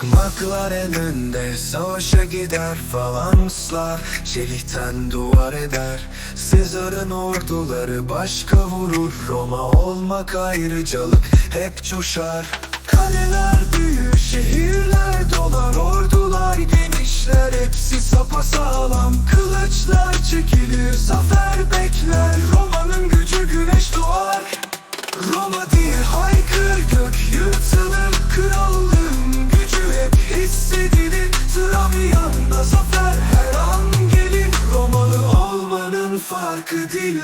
Tokmaklar elinde savaşa gider falanslar Çelikten duvar eder Sezar'ın orduları başka vurur. Roma olmak ayrıcalık hep coşar. Kaleler büyür, şehirler dolar Ordular genişler, hepsi sapasağlam Kılıçlar çekilir, zafer bekler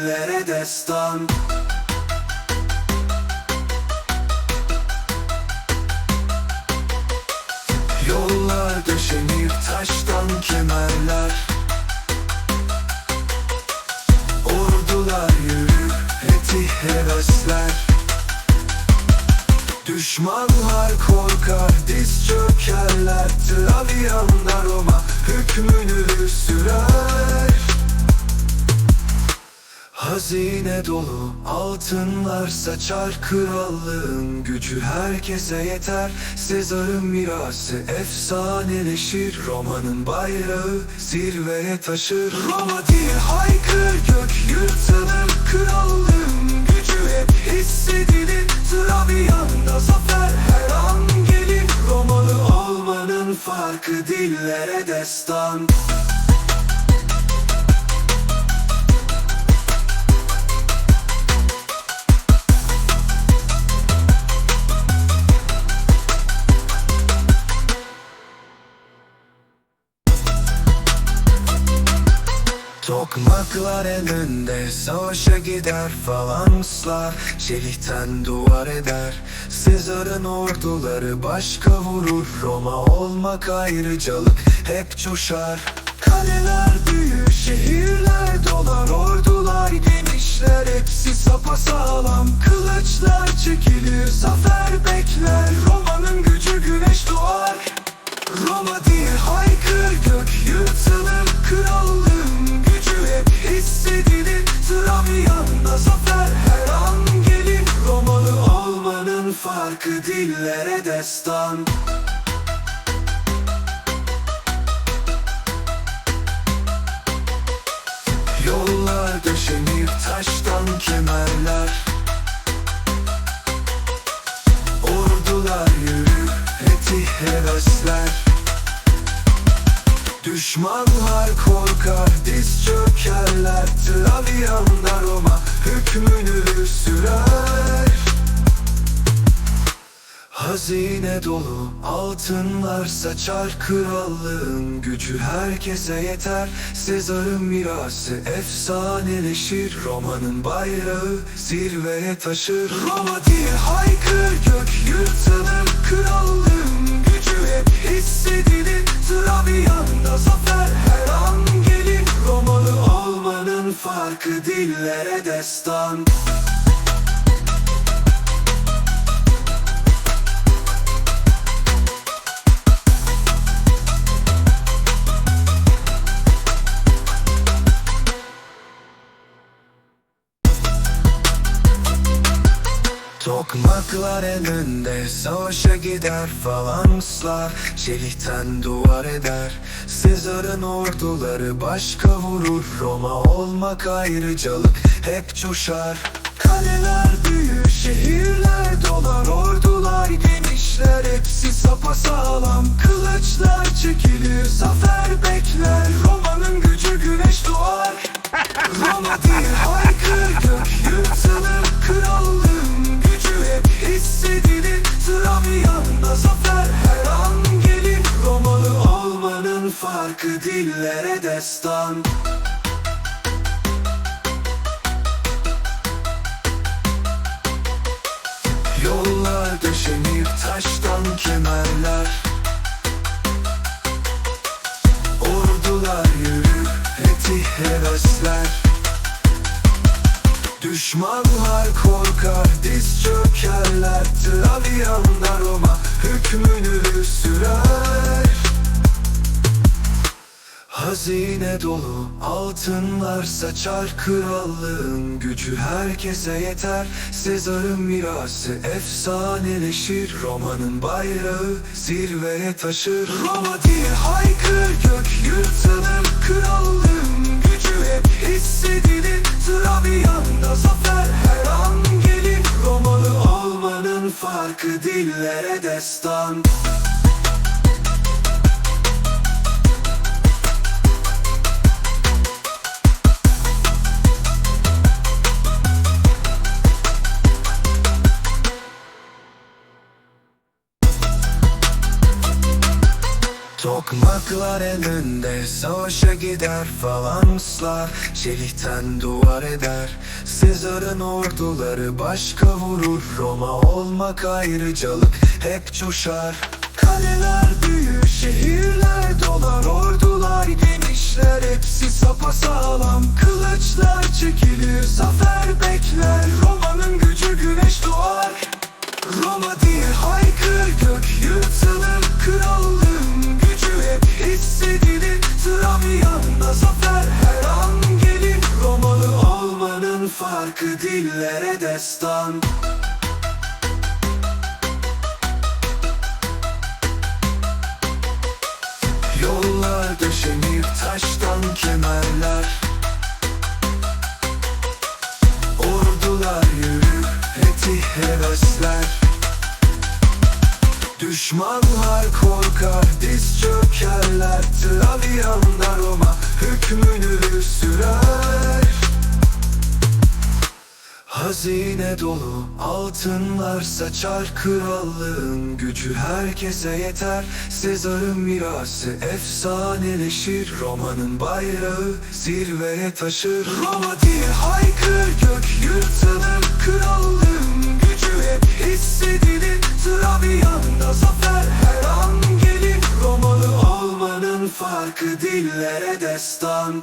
dillere destan. Yollar döşenir taştan kemerler. Ordular yürür eti hevesler. Düşmanlar korkar diz çökerler. Travianlar Roma hükmünü sürer Hazine dolu altınlar saçar krallığın gücü. Herkese yeter. Sezar'ın mirası efsaneleşir Roma'nın bayrağı zirveye taşır. Roma diye haykır gök yırtılır. Krallığın gücü hep hissedilir. Travian'da zafer her an gelir. Romalı olmanın farkı dillere destan Tokmaklar elinde savaşa gider falanslar Çelikten duvar eder Sezar'ın orduları başka vurur. Roma olmak ayrıcalık hep coşar. Kaleler büyür, şehirler dolar Ordular genişler, hepsi sapasağlam Kılıçlar çekilir, zafer farkı dillere destan. Yollar döşenir taştan kemerler. Ordular yürür eti hevesler. Düşmanlar korkar diz çökerler. Travianlar Roma hükmünü sürer Hazine dolu altınlar saçar krallığın gücü herkese yeter. Sezar'ın mirası efsaneleşir Roma'nın bayrağı zirveye taşır. Roma diye haykır gök yırtılır Krallığın gücü hep hissedilir. Travian'da zafer her an gelir Romalı olmanın farkı dillere destan Tokmaklar elinde savaşa gider falanslar Çelikten duvar eder Sezar'ın orduları başka vurur. Roma olmak ayrıcalık hep coşar. Kaleler büyür, şehirler dolar Ordular genişler, hepsi sapasağlam farkı dillere destan. Yollar döşenir taştan kemerler. Ordular yürür eti hevesler. Düşmanlar korkar diz çökerler. Travianlar Roma hükmünü sürer Hazine dolu altınlar saçar krallığın gücü herkese yeter. Sezar'ın mirası efsaneleşir Roma'nın bayrağı zirveye taşır. Roma diye haykır Tokmaklar elinde savaşa gider falanslar Çelikten duvar eder Sezar'ın orduları başka vurur. Roma olmak ayrıcalık hep coşar. Kaleler büyür, şehirler dolar Ordular genişler, hepsi sapasağlam Kılıçlar çekilir, zafer bekler farkı dillere destan. Yollar döşenir taştan kemerler. Ordular yürür, eti hevesler. Düşmanlar korkar, diz çökerler. Travian'da Roma Hazine dolu altınlar saçar krallığın gücü herkese yeter. Sezar'ın mirası efsaneleşir Roma'nın bayrağı zirveye taşır. Roma diye haykır gök yırtılır Krallığın gücü hep hissedilir. Travian'da zafer her an gelir Romalı olmanın farkı dillere destan